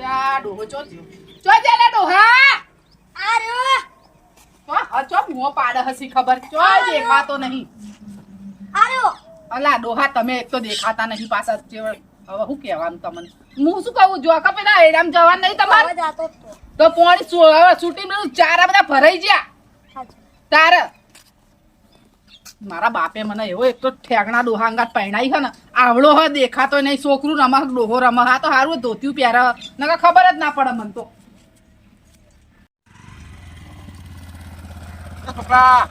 આ ડોહો ચો થયો? ચો જેલા ડોહા? આ તો હા ચો મોં પાડે હસી ખબર? ચો દેખાતો નહીં. આ અલા ડોહા તમે એક તો દેખાતા નહીં પાછા. હવે શું કહેવાનું તમને? હું શું કહું? જો કે પેલા એડામ જવાનું નહીં તમારે? તો. પોણી છૂટી ચારા બધા ભરાઈ ગયા. તારે મારા બાપે મને એવો એક તો ઠેકણા ડોહા અંગાત પહેણાઈ છે ને. આવડો હ દેખાતો નહીં છોકરું રમા ડોહો રમા હા તો હારું ધોત્યું પહેરે નકા ખબર જ ના પડે મને તો. છોકરા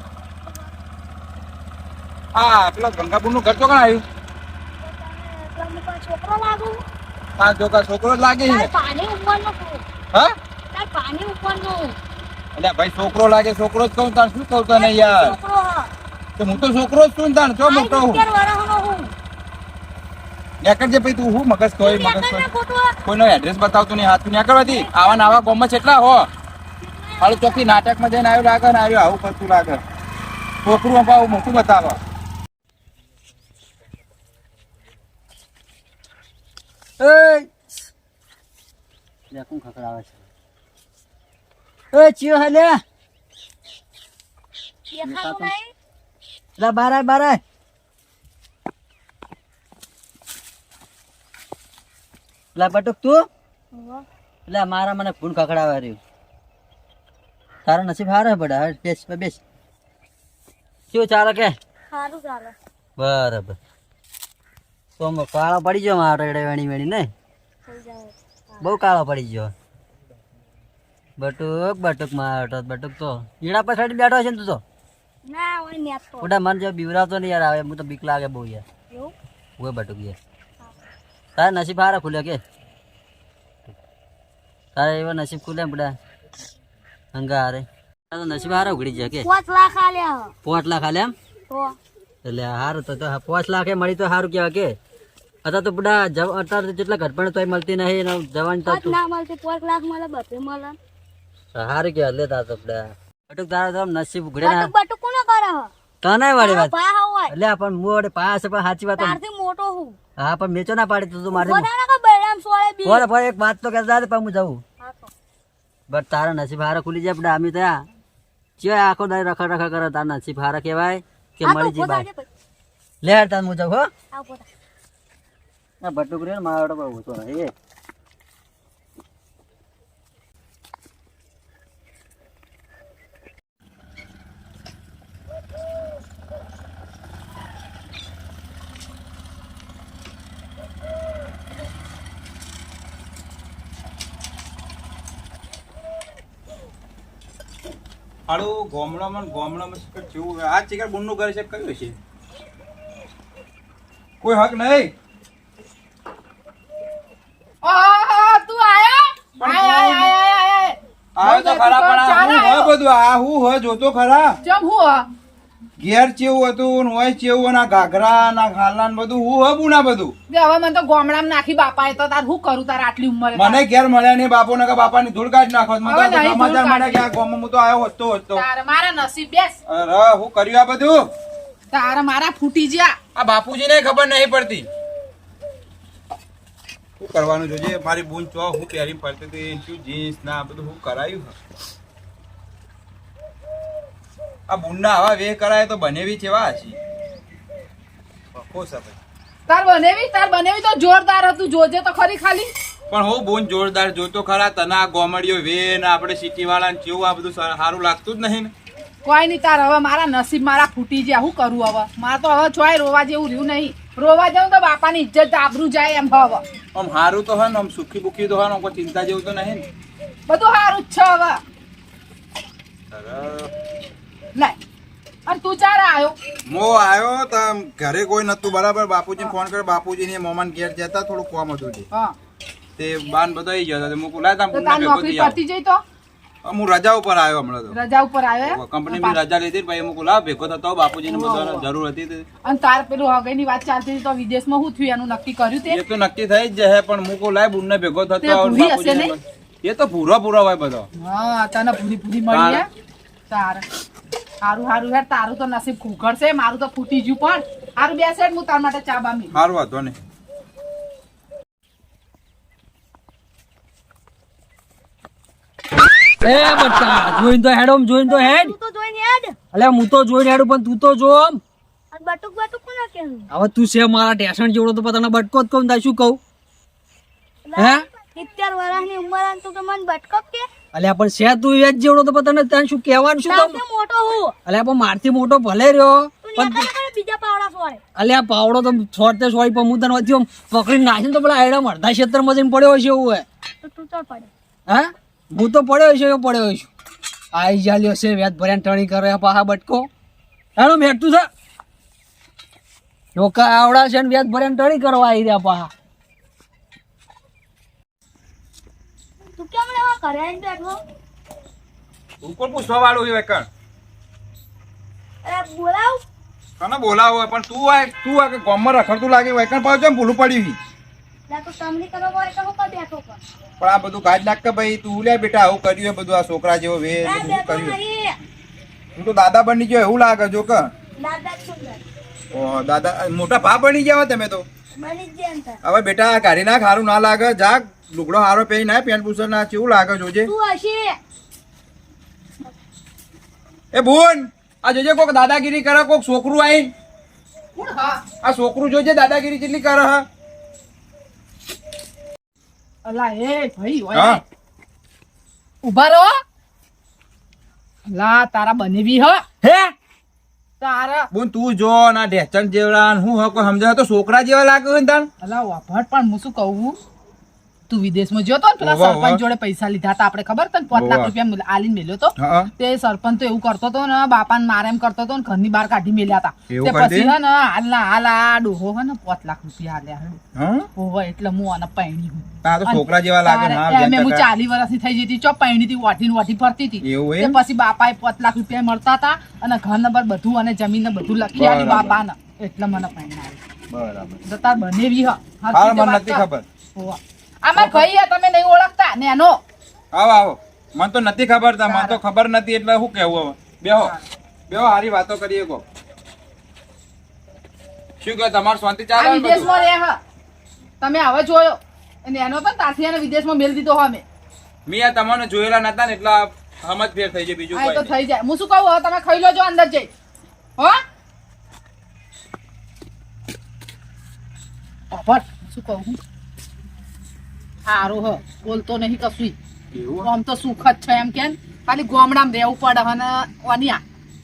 હા પેલા ગંગાપુરનું ઘર તો કણ આવ્યું? છોકરો લાગુ હા જો કા છોકરો જ લાગે તાર પાણી છું. હા? તાર. એટલે ભાઈ છોકરો લાગે છોકરો જ કહું તાણ શું કહું તને યાર? તો હું તો છોકરો જ છું તાર તાણ ચો મોટો હું. વર્ષનો જે ભાઈ તું હું મગજ તોય મગજ તોય. કોઈનો એડ્રેસ બતાવતું નહીં હાથ નીકળવાથી આવા નાવા ગોમ ગામમાં કેટલા હો. હાલ ચોખ્ખી નાટકમાં જઈને આવ્યું લાગે ને આવ્યું આવું કરતું લાગે. છોકરું અપાવું મોટું બતાવો. કોણ છે? એ ચિયો હે લે દેખાતું નહીં? લે બારાય બારાય લે બટુક તું? એટલે મારા મને ફૂન ખખડાવા રહ્યું. તારો નસીબ હારે બડા હવે બેસ બેસ. શું ચાલે કે? સારું ચાલે. બરાબર. તો કાળો પડી ગયો મારો એડે વેણી વેણી ને બહુ કાળો પડી ગયો. બટુક બટુક મારો બટુક તો. ઈડા પછાડી બેઠો છે ને તું તો? ના નેતો. મન જો બીવરાતો નહીં યાર આવે હું તો બીક લાગે બહુ યાર. એવું? હોય બટુક યાર. તારે નસીબ હારા ખુલે કે? તારે એવા નસીબ ખુલે બધા? હંગા હારે. તારે તો નસીબ હારા ઉઘડી જાય કે? પાંચ લાખ આલ્યા પાંચ લાખ આલ્યા એમ? એટલે હારું તો પાંચ લાખે મળી તો સારું કહેવાય કે? અત્યારે તો બધા અત્યારે તો જેટલા ઘટપણ તોય મળતી નહીં જવાની તો ના મળતી પાંચ લાખ મળે બધે મળે. સારું કહેવાય લે તાર તો બધા. બટુક તારા તો નસીબ ઉઘડે ના બટુક કોને કરે? તને વાળી વાત. એટલે પણ મુ વડે પાસે પણ સાચી વાત તારથી મોટો હું. હા પણ મેચો ના પાડી તું મારે બધાને કે બૈરામ સોળે બી. બોલે ભાઈ એક વાત તો કહેતા હતા પણ હું જાઉં. બટ તારા નસીબ હારા ખુલી જાય આપણે આમી ત્યાં ચિયો આખો દાય રખા રખા કરે તારા નસીબ હારા કહેવાય કે મળી જી થાજે લે તાર હું જાઉં હો. આ પોતા થા. આ બટુક રે મારો બહુ ઊંચો નહીં એ ગોમડામાં ગોમડામાં શિખર કેવું આ શિખર બુનનું ઘર છે કયું છે? કોઈ હક નહીં. તું આયો? આય આય આય આય આય. આવે તો ખરા પણ આ હું હ બધું? આ હું હ જોતો ખરા? ચમ હું હ? ઘેર ચેવું હતું હોય ચેવું ના ઘાઘરા ના ખાલા બધું હું હોય બુના બધું. હવે મને તો ગોમડામાં નાખી બાપાએ તો તાર શું કરું તાર આટલી ઉંમર મને ઘેર મળ્યા નહીં બાપો ને બાપા ની ધૂળ કાઢી નાખો સમાચાર મળ્યા કે આ કાઢી. હું તો આવ્યો હોતો હોતો મારા નસીબ બેસ. અરે હું કર્યું આ બધું? તારા મારા ફૂટી જ્યા. આ બાપુજી ને ખબર નહીં પડતી. શું કરવાનું જોજે? મારી બૂન ચો હું પહેરી પડતી હતી શું જીન્સ ના બધું હું કરાયું આ બુંડા આવા વે કરાય તો બનેવી કેવા હશે છે. તાર બનેવી તાર બનેવી તો જોરદાર હતું જોજે તો ખરી ખાલી. પણ હું બોન જોરદાર જોતો ખરા તને આ ગોમડીઓ વે ને આપણે સિટી વાળા ને કેવું આ બધું સારું લાગતું જ નહીં ને? કોઈ નહીં તાર હવે મારા નસીબ મારા ફૂટી જાય શું કરું હવે? મારે તો હવે ચોય રોવા જેવું રહ્યું નહીં. રોવા જવું તો બાપાની ઇજ્જત આબરૂ જાય એમ હવે. આમ સારું તો હોય ને આમ સુખી બુખી તો હોય ને આમ કોઈ ચિંતા જેવું તો નહીં ને? બધું સારું જ છે હવે. અરે, અને તું ચારે આવ્યો મો આવ્યો તો ઘરે કોઈ નતું બરાબર? બાપુજી ફોન કર્યો બાપુજી ને મોમાન ઘેર જતા થોડું કોમ હતું તે. હા. તે બાન બધા આવી ગયા હતા લાય તમે નોકરી જઈ તો? હું રજા ઉપર આવ્યો હમણાં તો. રજા ઉપર આવ્યો કંપની બી રજા લીધી ભાઈ મૂકું લાવ ભેગો થતો બાપુજી ને બધા જરૂર હતી અને તાર પેલું હગઈની વાત ચાલતી હતી તો વિદેશમાં શું થયું એનું નક્કી કર્યું તે? એ તો નક્કી થઈ જ જશે પણ મૂકું લાય બુનને ભેગો થતો ને. એ તો પૂરો પૂરો હોય બધો. હા તને પૂરી પૂરી મળી તાર. હારું હારું હેર તારું તો નસીબ છે મારું તો ફૂટી ગયું પણ. હારું બેસે હું તાર માટે ચા બામી હારું વાંધો નહીં. એ બચ્ચા જોઈન તો હેડ જોઈન તો હેડ. તું તો જોઈન હેડ. અલે હું તો જોઈને હેડું પણ તું તો જોમ બટુક બટુક કોના કે હવે તું છે મારા ટેશન જેવડો તો તને બટકો જ કહું તાર શું કહું? હે? સિત્તેર વર્ષની ઉંમર આન તું તો મને બટકો કે. અલ્યા પણ છે તું વેચ જેવડો તો તને તને શું કહેવાનું શું તમે મોટો હું. અલ્યા પણ મારથી મોટો ભલે રહ્યો. પણ બીજા પાવડા અલ્યા પાવડો તો છોડતે છોડી પણ હું તને વચ્ચે પકડીને નાખીને તો પેલા આયડા અડધા ક્ષેત્રમાં જઈને પડ્યો હશે એવું હે. તો તું તો પડે. હા? હું તો પડ્યો હશે એવું પડ્યો છું આઈ જાલ્યો છે વ્યાજ ભર્યા ટણી કરે પાહા બટકો. એનું મેટતું છે. લોકો આવડા છે ને વ્યાજ ભર્યા ટણી કરવા આવી રહ્યા પાહા તું બેઠો તું? કોણ પૂછવા વાળું છે વેકણ. અરે બોલાવ. તને બોલાવો પણ તું આય તું આ ગામમાં રખડતું લાગે વેકણ પાછું ભૂલું પડ્યું પણ. આ બધું કાઢ નાખ કે ભાઈ તું લે બેટા આવું કર્યું છે બધું આ છોકરા જેવો વે કર્યું હું તું તો દાદા બની ગયો એવું લાગે જો કે. દાદા ઓ દાદા મોટા ભા બની ગયા તમે તો. હવે બેટા આ કાઢી નાખ સારું ના લાગે જા લુગડો હારો પહેરી ના પેન્ટ પૂછર ના કેવું લાગે જોજે? એ ભૂન આ જોજે કોક દાદાગીરી કરે કોક છોકરું આઈ. આ છોકરું જોજે દાદાગીરી કેટલી કરે હા? અલા એ ભાઈ ઓય. ઊભા રહો. લા તારા બનેવી હ. હે? તારા. બોન તું જો ના ઢેચણ જેવડા હું હકો સમજાય તો છોકરા જેવા લાગે ને તાન? અલા વાભટ પણ હું શું કહું? તું વિદેશમાં ગયો તો ને પેલા. સરપંચ જોડે પૈસા લીધા હતા. આપણે ખબર તને પાંચ લાખ રૂપિયા આલીને મેલ્યો તો? તે સરપંચ તો એવું કરતો હતો ને બાપાને મારે એમ કરતો હતો ને ઘરની બહાર કાઢી મેલ્યા હતા. તે પછી હે ને હાલ ના હાલ આ ડોહો હે ને પાંચ લાખ રૂપિયા આલ્યા હે. એટલે હું આને પૈણી હું. છોકરા જેવા લાગે તારે હા એમે જેમ હું ચાલી વર્ષની થઈ જતી ચો પૈણી થી વાઠી ફરતી હતી. તે? પછી બાપાએ પાંચ લાખ રૂપિયા મળતા હતા અને ઘર નંબર બધું અને જમીન ને બધું લખી આલી બાપા બાપાને. એટલે મને પૈણાવી બરાબર. તાર બનેવી હ. મને નથી ખબર. હોવા. આમાં ભાઈ તમે નહીં ઓળખતા? ને એનો આવો આવો. મને તો નથી ખબર તા મને તો ખબર નથી એટલે શું કેવું હવે? બેહો. બેહો હારી વાતો કરીએ કો શું કહે તમારે શાંતિ ચાલે વિદેશમાં રહે હ. તમે હવે જોયો. અને એનો તો ત્યાંથી એને વિદેશમાં મેલ દીધો હો અમે. મેં આ તમને જોયેલા નતા ને એટલે સમજ ફેર થઈ જાય બીજું કઈ તો થઈ જાય. હું શું કહું હવે તમે ખાઈ લોજો અંદર જઈ. હો? અભટ શું કહું હું સારું હ બોલતો નહીં કશું એવું આમ તો સુખ જ છે એમ કેમ? ખાલી ગામડામાં રહેવું પડે અને ઓનિયા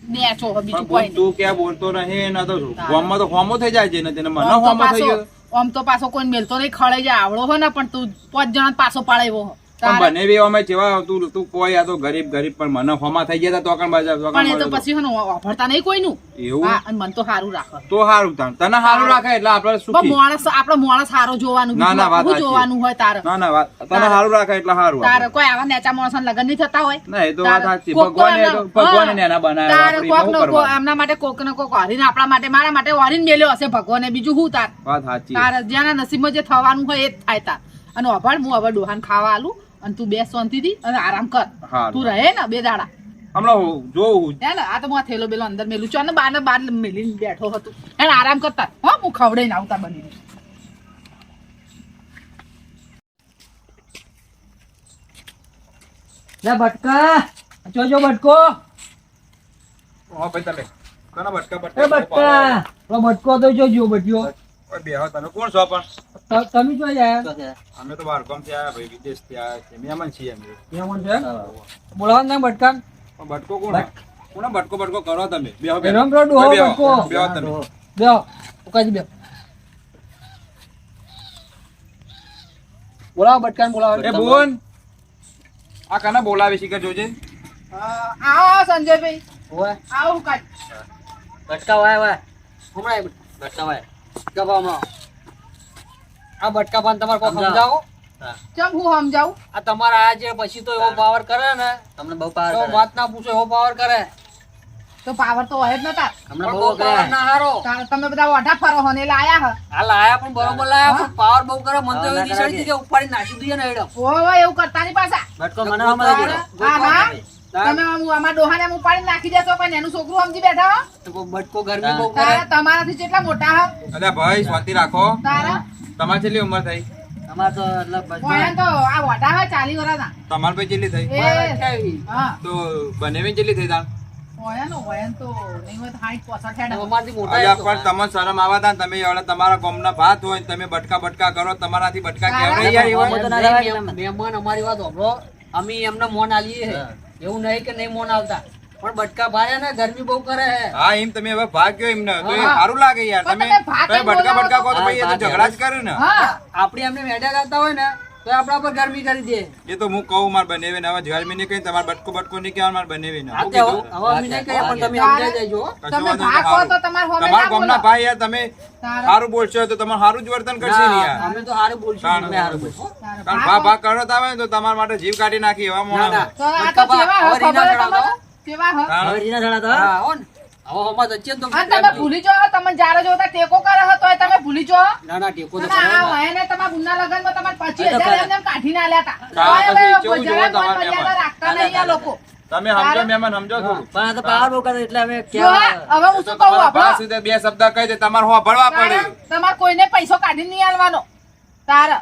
નેચો હ બીજું કોઈ તું ક્યાં બોલતો નહીં ને તો ગામમાં તો હોમો થઈ જાય છે ને તેને મને હોમો થઈ પાછો ગયો. આમ તો પાછો કોઈ મેલતો નહીં ખળે જાય આવડો હોય ને પણ તું પાંચ જણા પાછો પાડાવ્યો હો. પણ બને બી અમે જેવા આવતું તું કોઈ આ તો ગરીબ ગરીબ પણ મને હોમા થઈ ગયા તો કણ બાજા તો પણ એ તો પછી હે વાપરતા નહીં કોઈનું. એવું? હા અને મન તો સારું રાખે. તો સારું તાણ. તને સારું રાખે એટલે આપણે પણ સુખી. માણસ આપણો માણસ સારો જોવાનું ના, ના, વાત જોવાનું હોય તારે. ના ના વાત તને સારું રાખે એટલે સારું તારે કોઈ આવા નેચા માણસ લગ્ન નહીં થતા હોય. ના એ તો વાત સાચી. ભગવાન તો- ભગવાને ને એના બનાવ્યા તારે કોક નો? એમના માટે કોક ને કોક હરીને આપણા માટે મારા માટે હરીને મેલ્યો હશે. ભગવાને બીજું શું તાર? વાત સાચી. તારે જેના નસીબમાં જે થવાનું હોય એ જ થાય તાર. અને અભાડ હું હવે ડોહાન ખાવા આલું. અને તું બે શાંતિથી અને આરામ કર. તું રહે ને બે દાડા. હમણાં જોઉં ને? આ તો હું થેલો બેલો અંદર મેલું છું અને બાર ને બાર મેલીને બેઠો હતો. એને આરામ કરતા હો હું ખવડાઈને આવતા બની લે બટકા જોજો બટકો હા ભાઈ તમે કોના બટકા એ બટકા પેલો બટકો તો જોજો બટ્યો ઓય બેહો કોણ છો પણ? તમે તો છે. અમે તો બહાર ગામથી આવ્યા ભાઈ વિદેશથી આયા છે મહેમાન છીએ અમે. કેવું છે બોલાવો ના બટકા. બટકો કોણ કોણ બટકો બટકો કરો તમે? બેહો બેહો. રામ રોડ હો બટકો. બેહો તમે. બેહો. ઓકાજી બેહો. બોલાવો બટકાને બોલાવો. એ બોન. આ કાના બોલાવે છે કે જોજે? આવો સંજયભાઈ. ઓય આવું કાઢ બટકા વાય વાય. હમણાં બટકા વાય. ગભામાં આ બટકા પાન તમારે કોઈ સમજાવો. ચમ હું સમજાવું? આ તમારા આ જે પછી તો એવો પાવર કરે ને તમને બહુ પાવર કરે. વાત ના પૂછો એવો પાવર કરે. તો પાવર તો હોય જ નતા. હમણાં પણ બહુ પાવર ના હારો. તમે બધા ઓઢા ફરો હો ને એટલે આયા હ. આ લાયા પણ બરોબર લાયા પણ પાવર બહુ કરે. મન તો એવી ના કે ઉપાડી નાખી દઈએ ને એડો ઓય એવું કરતા નહીં પાછા. બટકો મને હમણાં તારે- દીધો. હા હા. તમે આમ અમારા ડોહાને આમ ઉપાડી નાખી દેશો પણ એનું છોકરું સમજી બેઠા હો. તો બટકો ગરમી બહુ કરે. તમારાથી કેટલા મોટા હ. અલ્યા ભાઈ શાંતિ રાખો. તારા? તમારી કેટલી ઉંમર થઈ? અમાર તો એટલે બધા- ઓયા તો આ વડા હોય ચાલી વર્ષના તમારે ભાઈ કેટલી થઈ? તો બનેવી થઈ તાણ? ઓયા નો તમારા ભાત હોય તમે બટકા બટકા કરો તમારાથી બટકા ને. મહેમાન અમારી વાત અમે એમને મોન આલીએ એવું નહીં કે નહીં મોન આવતા. પણ બટકા ભાર્યા ને ગરમી બહુ કરે હે. હા એમ તમે હવે ભાગ્યો એમને. તો એ સારું લાગે યાર. તમે તમે ભાગ બટકા બટકા કહો તો ભાઈ એ તો ઝઘડા જ કરે ને. હા આપણે એમને મેડા કરતા હોય ને તો આપણા પર ગરમી કરી દે. એ તો હું કહું માર બનેવે ને. હવે જળમી નહીં કઈ તમાર બટકો બટકો નહીં કહેવાનું માર બનેવે ને. હવે અમે નહીં કહે પણ તમે સમજાઈ જજો તમે ભાગ કહો તો તમાર હોમે તમાર ના ભાઈ યાર તમે સારું બોલશો તો તમારે સારું જ વર્તન કરશે ને યાર. અમે તો સારું બોલશું અમે સારું બોલશું. કારણ ભાગ. ભા ભા કરો તો આવે તો તમાર માટે જીવ કાઢી નાખી એવા ના, ના. મોણા તો આ તો કેવા ખબર હે ચડાવતા તમને? કેવા હે? તાણ. હવે રીના જણા તો હા? હા, હવે હમણાં વચ્ચે તો તમે ભૂલી જાઓ તમે જ્યારે જોતા ટેકો કરે હો તોય તમે ભૂલી જાઓ ના ના ટેકો તો અને આ કરો ને. વયને તમારા બુનના લગનમાં તમારે પચીસ આ તો હજાર ખરા. એમને એમ કાઢીને આલ્યા હતા. હા, હવે જેવું જોવો જરાય તમારે મન મર્યાદા એમાં. રાખતા નહીં આ લોકો તમે સમજો મહેમાન સમજો થોડું પણ આ તો પાવર બહુ કરે એટલે અમે હવે હું શું કહું સુધી બે શબ્દ કહી દે તમારે હોભળવા પડે તમારે કોઈને પૈસો કાઢી નહીં આલવાનો તારે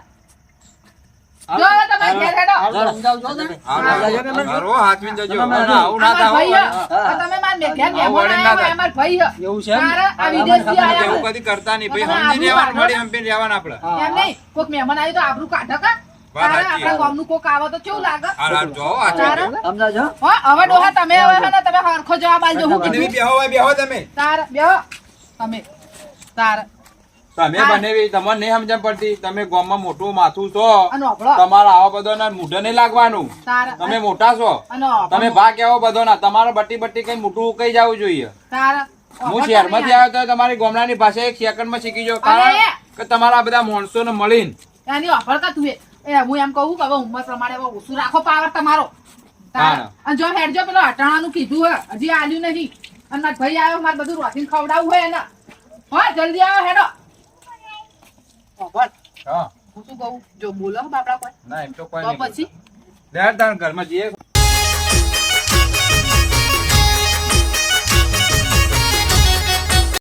કોઈક મહેમાન આવ્યું તો. આપણા ગામનું કોક આવે તો કેવું લાગે? હવે ડોહા તમે હવે તમે હરખો જવાબ આલજો હું કીધું. બેહો તમે. તાર બેહો. તમે. તાર. તમે બને તમને નહીં સમજણ પડતી. તમે ગામમાં મોટું માથું છો. તમારા આવા બધો મૂઢે નહીં લાગવાનું. તમે મોટા છો. તમે ભાગ એવો બધો ના તમારે બટ્ટી બટ્ટી કઈ મોટું કઈ જવું જોઈએ. હું શહેરમાંથી આવ્યો તો તમારી ગામડાની ભાષા એક સેકન્ડમાં શીખી જાઉં. કારણ કે તમારા બધા માણસોને મળીને. એની ઓફર કા તું એ. હું એમ કહું કે હવે ઉંમર પ્રમાણે ઓછું રાખો પાવર તમારો. અને જો હેડજો પેલો અટાણાનું કીધું હે. હજી આલ્યું નહીં. અને મારા ભાઈ આવ્યો મારે બધું રોટીન ખવડાવવું હોય એને. હા જલ્દી આવ્યો હેડો. હા. હું શું કહું? જો બોલો બાપડા કોઈ. ના એમ તો કોઈ પછી? લેર તાણ ઘરમાં જઈએ.